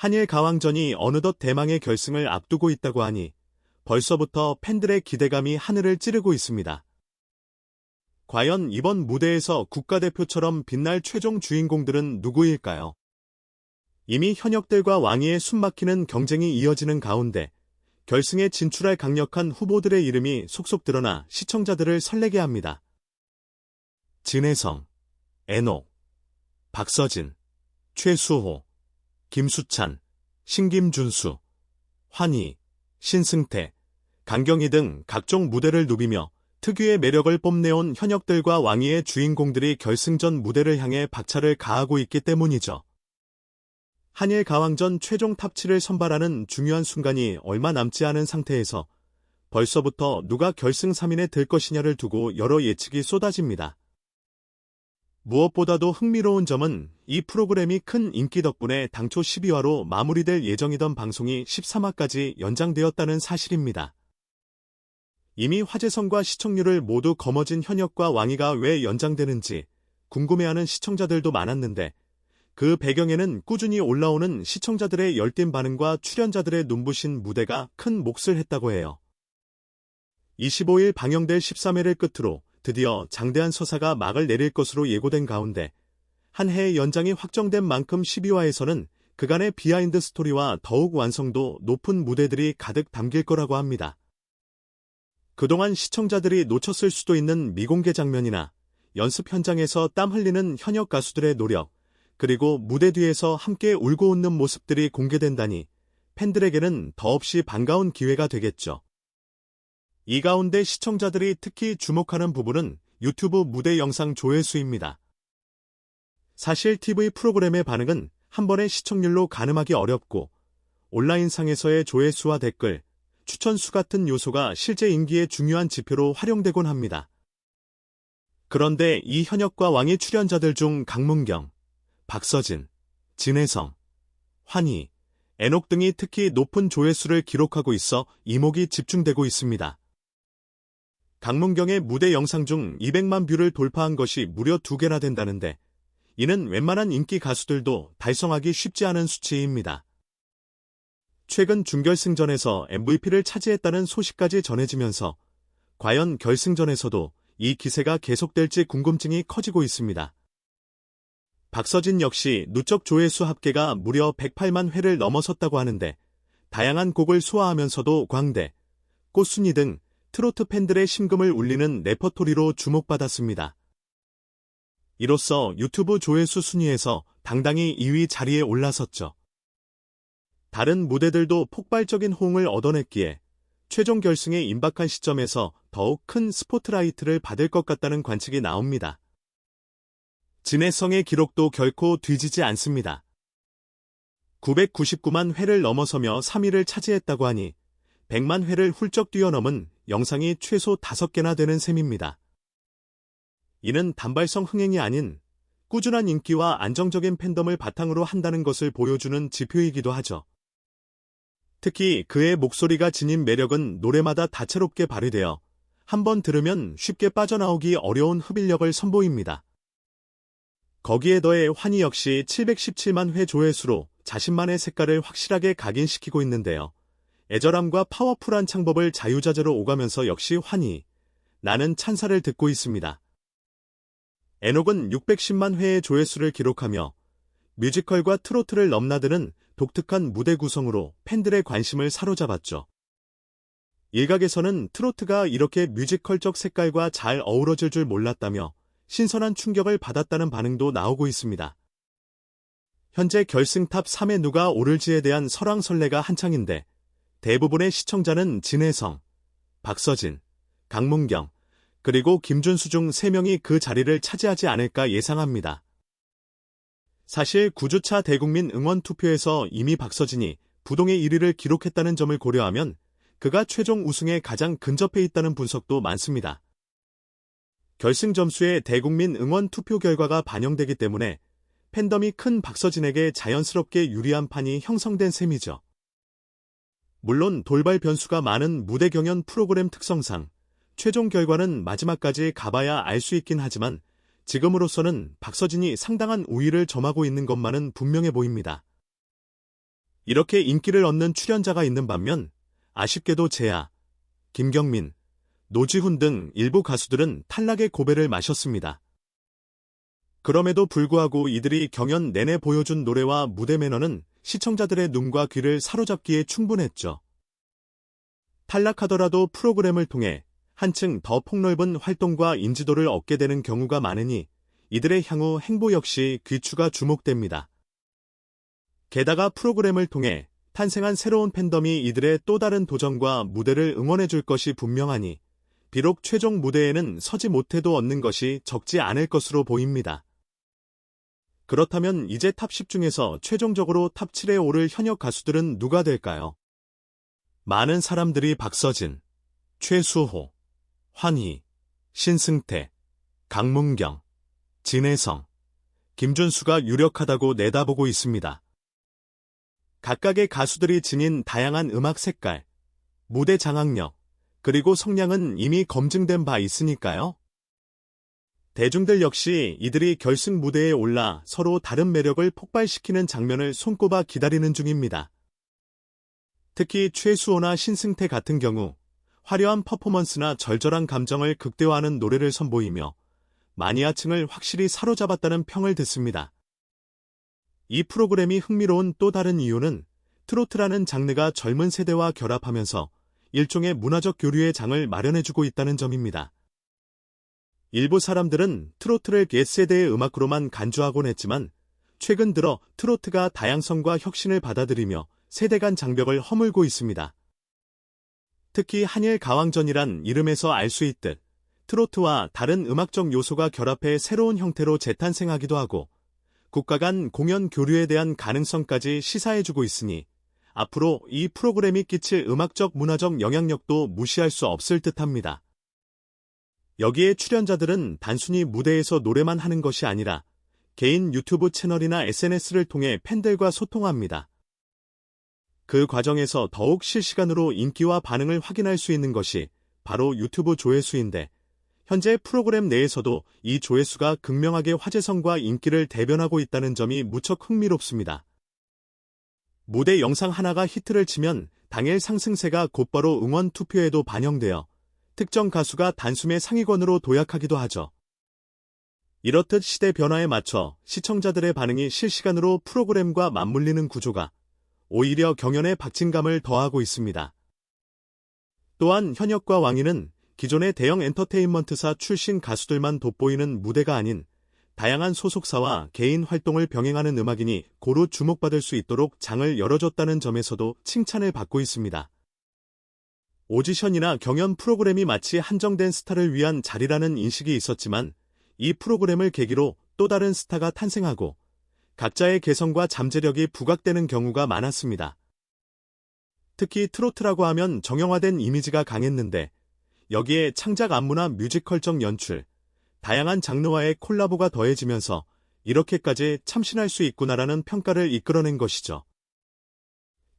한일 가왕전이 어느덧 대망의 결승을 앞두고 있다고 하니 벌써부터 팬들의 기대감이 하늘을 찌르고 있습니다. 과연 이번 무대에서 국가대표처럼 빛날 최종 주인공들은 누구일까요? 이미 현역들과 왕위에 숨막히는 경쟁이 이어지는 가운데 결승에 진출할 강력한 후보들의 이름이 속속 드러나 시청자들을 설레게 합니다. 진혜성, 애녹, 박서진, 최수호, 김수찬, 신김준수, 환희, 신승태, 강경희 등 각종 무대를 누비며 특유의 매력을 뽐내온 현역들과 왕위의 주인공들이 결승전 무대를 향해 박차를 가하고 있기 때문이죠. 한일 가왕전 최종 탑7을 선발하는 중요한 순간이 얼마 남지 않은 상태에서 벌써부터 누가 결승 3인에 들 것이냐를 두고 여러 예측이 쏟아집니다. 무엇보다도 흥미로운 점은 이 프로그램이 큰 인기 덕분에 당초 12화로 마무리될 예정이던 방송이 13화까지 연장되었다는 사실입니다. 이미 화제성과 시청률을 모두 거머쥔 현역과 왕위가 왜 연장되는지 궁금해하는 시청자들도 많았는데 그 배경에는 꾸준히 올라오는 시청자들의 열띤 반응과 출연자들의 눈부신 무대가 큰 몫을 했다고 해요. 25일 방영될 13회를 끝으로 드디어 장대한 서사가 막을 내릴 것으로 예고된 가운데 한 해의 연장이 확정된 만큼 12화에서는 그간의 비하인드 스토리와 더욱 완성도 높은 무대들이 가득 담길 거라고 합니다. 그동안 시청자들이 놓쳤을 수도 있는 미공개 장면이나 연습 현장에서 땀 흘리는 현역 가수들의 노력, 그리고 무대 뒤에서 함께 울고 웃는 모습들이 공개된다니 팬들에게는 더없이 반가운 기회가 되겠죠. 이 가운데 시청자들이 특히 주목하는 부분은 유튜브 무대 영상 조회수입니다. 사실 TV 프로그램의 반응은 한 번의 시청률로 가늠하기 어렵고 온라인상에서의 조회수와 댓글, 추천수 같은 요소가 실제 인기의 중요한 지표로 활용되곤 합니다. 그런데 이 현역과 왕의 출연자들 중 강문경, 박서진, 진혜성, 환희, 애녹 등이 특히 높은 조회수를 기록하고 있어 이목이 집중되고 있습니다. 강문경의 무대 영상 중 200만 뷰를 돌파한 것이 무려 두 개나 된다는데 이는 웬만한 인기 가수들도 달성하기 쉽지 않은 수치입니다. 최근 준결승전에서 MVP를 차지했다는 소식까지 전해지면서 과연 결승전에서도 이 기세가 계속될지 궁금증이 커지고 있습니다. 박서진 역시 누적 조회수 합계가 무려 108만 회를 넘어섰다고 하는데 다양한 곡을 소화하면서도 광대, 꽃순이 등 트로트 팬들의 심금을 울리는 레퍼토리로 주목받았습니다. 이로써 유튜브 조회수 순위에서 당당히 2위 자리에 올라섰죠. 다른 무대들도 폭발적인 호응을 얻어냈기에 최종 결승에 임박한 시점에서 더욱 큰 스포트라이트를 받을 것 같다는 관측이 나옵니다. 진해성의 기록도 결코 뒤지지 않습니다. 999만 회를 넘어서며 3위를 차지했다고 하니 100만 회를 훌쩍 뛰어넘은 영상이 최소 5개나 되는 셈입니다. 이는 단발성 흥행이 아닌 꾸준한 인기와 안정적인 팬덤을 바탕으로 한다는 것을 보여주는 지표이기도 하죠. 특히 그의 목소리가 지닌 매력은 노래마다 다채롭게 발휘되어 한 번 들으면 쉽게 빠져나오기 어려운 흡인력을 선보입니다. 거기에 더해 환희 역시 717만 회 조회수로 자신만의 색깔을 확실하게 각인시키고 있는데요. 애절함과 파워풀한 창법을 자유자재로 오가면서 역시 환희, 나는 찬사를 듣고 있습니다. 에녹은 610만 회의 조회수를 기록하며 뮤지컬과 트로트를 넘나드는 독특한 무대 구성으로 팬들의 관심을 사로잡았죠. 일각에서는 트로트가 이렇게 뮤지컬적 색깔과 잘 어우러질 줄 몰랐다며 신선한 충격을 받았다는 반응도 나오고 있습니다. 현재 결승 탑 3에 누가 오를지에 대한 설왕설래가 한창인데 대부분의 시청자는 진혜성, 박서진, 강문경, 그리고 김준수 중 3명이 그 자리를 차지하지 않을까 예상합니다. 사실 9주차 대국민 응원 투표에서 이미 박서진이 부동의 1위를 기록했다는 점을 고려하면 그가 최종 우승에 가장 근접해 있다는 분석도 많습니다. 결승 점수에 대국민 응원 투표 결과가 반영되기 때문에 팬덤이 큰 박서진에게 자연스럽게 유리한 판이 형성된 셈이죠. 물론 돌발 변수가 많은 무대 경연 프로그램 특성상 최종 결과는 마지막까지 가봐야 알 수 있긴 하지만 지금으로서는 박서진이 상당한 우위를 점하고 있는 것만은 분명해 보입니다. 이렇게 인기를 얻는 출연자가 있는 반면 아쉽게도 재하, 김경민, 노지훈 등 일부 가수들은 탈락의 고배를 마셨습니다. 그럼에도 불구하고 이들이 경연 내내 보여준 노래와 무대 매너는 시청자들의 눈과 귀를 사로잡기에 충분했죠. 탈락하더라도 프로그램을 통해 한층 더 폭넓은 활동과 인지도를 얻게 되는 경우가 많으니 이들의 향후 행보 역시 귀추가 주목됩니다. 게다가 프로그램을 통해 탄생한 새로운 팬덤이 이들의 또 다른 도전과 무대를 응원해 줄 것이 분명하니 비록 최종 무대에는 서지 못해도 얻는 것이 적지 않을 것으로 보입니다. 그렇다면 이제 탑10 중에서 최종적으로 탑7에 오를 현역 가수들은 누가 될까요? 많은 사람들이 박서진, 최수호, 환희, 신승태, 강문경, 진혜성, 김준수가 유력하다고 내다보고 있습니다. 각각의 가수들이 지닌 다양한 음악 색깔, 무대 장악력, 그리고 성량은 이미 검증된 바 있으니까요. 대중들 역시 이들이 결승 무대에 올라 서로 다른 매력을 폭발시키는 장면을 손꼽아 기다리는 중입니다. 특히 최수호나 신승태 같은 경우 화려한 퍼포먼스나 절절한 감정을 극대화하는 노래를 선보이며 마니아층을 확실히 사로잡았다는 평을 듣습니다. 이 프로그램이 흥미로운 또 다른 이유는 트로트라는 장르가 젊은 세대와 결합하면서 일종의 문화적 교류의 장을 마련해주고 있다는 점입니다. 일부 사람들은 트로트를 옛세대의 음악으로만 간주하곤 했지만 최근 들어 트로트가 다양성과 혁신을 받아들이며 세대 간 장벽을 허물고 있습니다. 특히 한일 가왕전이란 이름에서 알 수 있듯 트로트와 다른 음악적 요소가 결합해 새로운 형태로 재탄생하기도 하고 국가 간 공연 교류에 대한 가능성까지 시사해주고 있으니 앞으로 이 프로그램이 끼칠 음악적 문화적 영향력도 무시할 수 없을 듯합니다. 여기에 출연자들은 단순히 무대에서 노래만 하는 것이 아니라 개인 유튜브 채널이나 SNS를 통해 팬들과 소통합니다. 그 과정에서 더욱 실시간으로 인기와 반응을 확인할 수 있는 것이 바로 유튜브 조회수인데 현재 프로그램 내에서도 이 조회수가 극명하게 화제성과 인기를 대변하고 있다는 점이 무척 흥미롭습니다. 무대 영상 하나가 히트를 치면 당일 상승세가 곧바로 응원 투표에도 반영되어 특정 가수가 단숨에 상위권으로 도약하기도 하죠. 이렇듯 시대 변화에 맞춰 시청자들의 반응이 실시간으로 프로그램과 맞물리는 구조가 오히려 경연의 박진감을 더하고 있습니다. 또한 현역과 왕위는 기존의 대형 엔터테인먼트사 출신 가수들만 돋보이는 무대가 아닌 다양한 소속사와 개인 활동을 병행하는 음악인이 고루 주목받을 수 있도록 장을 열어줬다는 점에서도 칭찬을 받고 있습니다. 오디션이나 경연 프로그램이 마치 한정된 스타를 위한 자리라는 인식이 있었지만 이 프로그램을 계기로 또 다른 스타가 탄생하고 각자의 개성과 잠재력이 부각되는 경우가 많았습니다. 특히 트로트라고 하면 정형화된 이미지가 강했는데 여기에 창작 안무나 뮤지컬적 연출, 다양한 장르와의 콜라보가 더해지면서 이렇게까지 참신할 수 있구나라는 평가를 이끌어낸 것이죠.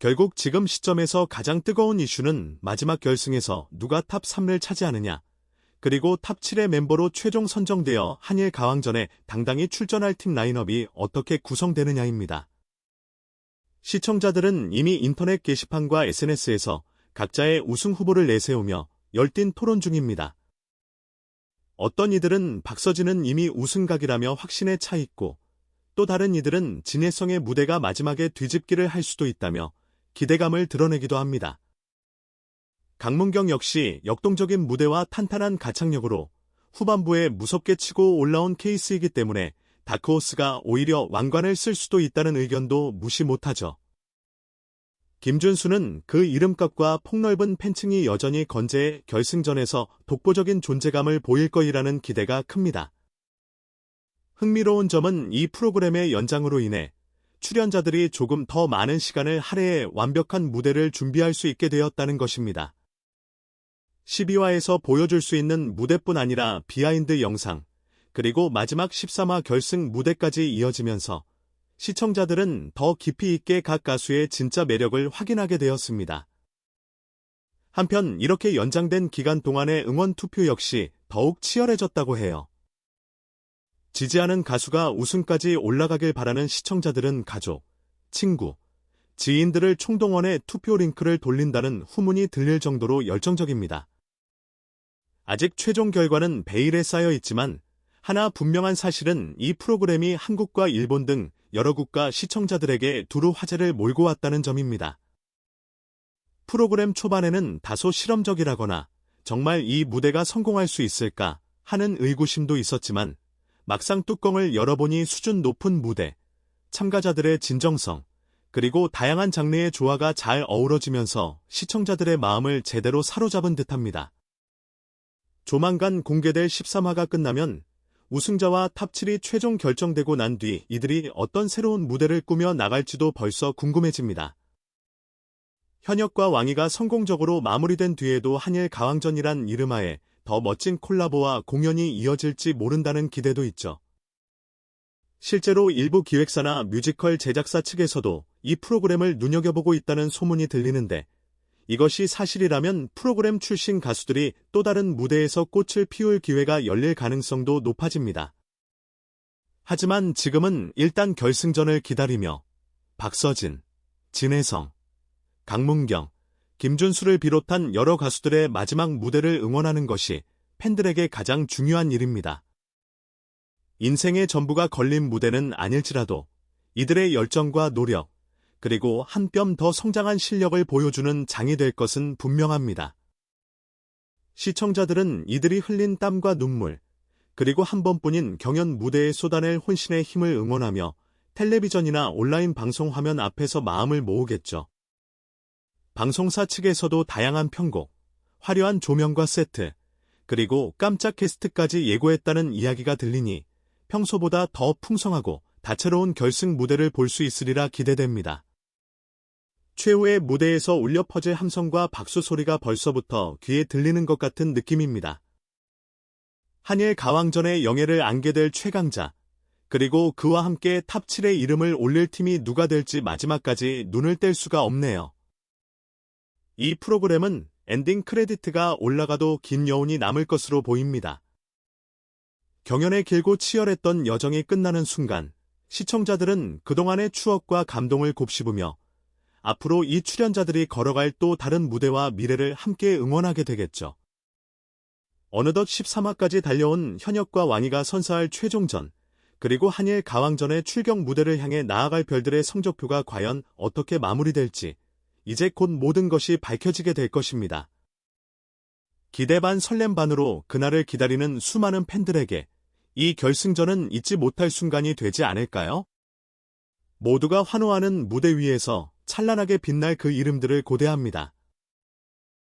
결국 지금 시점에서 가장 뜨거운 이슈는 마지막 결승에서 누가 탑 3를 차지하느냐, 그리고 탑 7의 멤버로 최종 선정되어 한일 가왕전에 당당히 출전할 팀 라인업이 어떻게 구성되느냐입니다. 시청자들은 이미 인터넷 게시판과 SNS에서 각자의 우승 후보를 내세우며 열띤 토론 중입니다. 어떤 이들은 박서진은 이미 우승각이라며 확신에 차 있고 또 다른 이들은 진해성의 무대가 마지막에 뒤집기를 할 수도 있다며 기대감을 드러내기도 합니다. 강문경 역시 역동적인 무대와 탄탄한 가창력으로 후반부에 무섭게 치고 올라온 케이스이기 때문에 다크호스가 오히려 왕관을 쓸 수도 있다는 의견도 무시 못하죠. 김준수는 그 이름값과 폭넓은 팬층이 여전히 건재해 결승전에서 독보적인 존재감을 보일 거이라는 기대가 큽니다. 흥미로운 점은 이 프로그램의 연장으로 인해 출연자들이 조금 더 많은 시간을 할애해 완벽한 무대를 준비할 수 있게 되었다는 것입니다. 12화에서 보여줄 수 있는 무대뿐 아니라 비하인드 영상, 그리고 마지막 13화 결승 무대까지 이어지면서 시청자들은 더 깊이 있게 각 가수의 진짜 매력을 확인하게 되었습니다. 한편 이렇게 연장된 기간 동안의 응원 투표 역시 더욱 치열해졌다고 해요. 지지하는 가수가 우승까지 올라가길 바라는 시청자들은 가족, 친구, 지인들을 총동원해 투표 링크를 돌린다는 후문이 들릴 정도로 열정적입니다. 아직 최종 결과는 베일에 쌓여 있지만 하나 분명한 사실은 이 프로그램이 한국과 일본 등 여러 국가 시청자들에게 두루 화제를 몰고 왔다는 점입니다. 프로그램 초반에는 다소 실험적이라거나 정말 이 무대가 성공할 수 있을까 하는 의구심도 있었지만 막상 뚜껑을 열어보니 수준 높은 무대, 참가자들의 진정성, 그리고 다양한 장르의 조화가 잘 어우러지면서 시청자들의 마음을 제대로 사로잡은 듯합니다. 조만간 공개될 13화가 끝나면 우승자와 탑7이 최종 결정되고 난 뒤 이들이 어떤 새로운 무대를 꾸며 나갈지도 벌써 궁금해집니다. 현역과 왕이가 성공적으로 마무리된 뒤에도 한일 가왕전이란 이름하에 더 멋진 콜라보와 공연이 이어질지 모른다는 기대도 있죠. 실제로 일부 기획사나 뮤지컬 제작사 측에서도 이 프로그램을 눈여겨보고 있다는 소문이 들리는데 이것이 사실이라면 프로그램 출신 가수들이 또 다른 무대에서 꽃을 피울 기회가 열릴 가능성도 높아집니다. 하지만 지금은 일단 결승전을 기다리며 박서진, 진혜성, 강문경, 김준수를 비롯한 여러 가수들의 마지막 무대를 응원하는 것이 팬들에게 가장 중요한 일입니다. 인생의 전부가 걸린 무대는 아닐지라도 이들의 열정과 노력, 그리고 한 뼘 더 성장한 실력을 보여주는 장이 될 것은 분명합니다. 시청자들은 이들이 흘린 땀과 눈물, 그리고 한 번뿐인 경연 무대에 쏟아낼 혼신의 힘을 응원하며 텔레비전이나 온라인 방송 화면 앞에서 마음을 모으겠죠. 방송사 측에서도 다양한 편곡, 화려한 조명과 세트, 그리고 깜짝 캐스트까지 예고했다는 이야기가 들리니 평소보다 더 풍성하고 다채로운 결승 무대를 볼 수 있으리라 기대됩니다. 최후의 무대에서 울려 퍼질 함성과 박수 소리가 벌써부터 귀에 들리는 것 같은 느낌입니다. 한일 가왕전의 영예를 안게 될 최강자, 그리고 그와 함께 탑 7의 이름을 올릴 팀이 누가 될지 마지막까지 눈을 뗄 수가 없네요. 이 프로그램은 엔딩 크레디트가 올라가도 긴 여운이 남을 것으로 보입니다. 경연의 길고 치열했던 여정이 끝나는 순간 시청자들은 그동안의 추억과 감동을 곱씹으며 앞으로 이 출연자들이 걸어갈 또 다른 무대와 미래를 함께 응원하게 되겠죠. 어느덧 13화까지 달려온 현역과 왕이가 선사할 최종전, 그리고 한일 가왕전의 출격 무대를 향해 나아갈 별들의 성적표가 과연 어떻게 마무리될지 이제 곧 모든 것이 밝혀지게 될 것입니다. 기대 반 설렘 반으로 그날을 기다리는 수많은 팬들에게 이 결승전은 잊지 못할 순간이 되지 않을까요? 모두가 환호하는 무대 위에서 찬란하게 빛날 그 이름들을 고대합니다.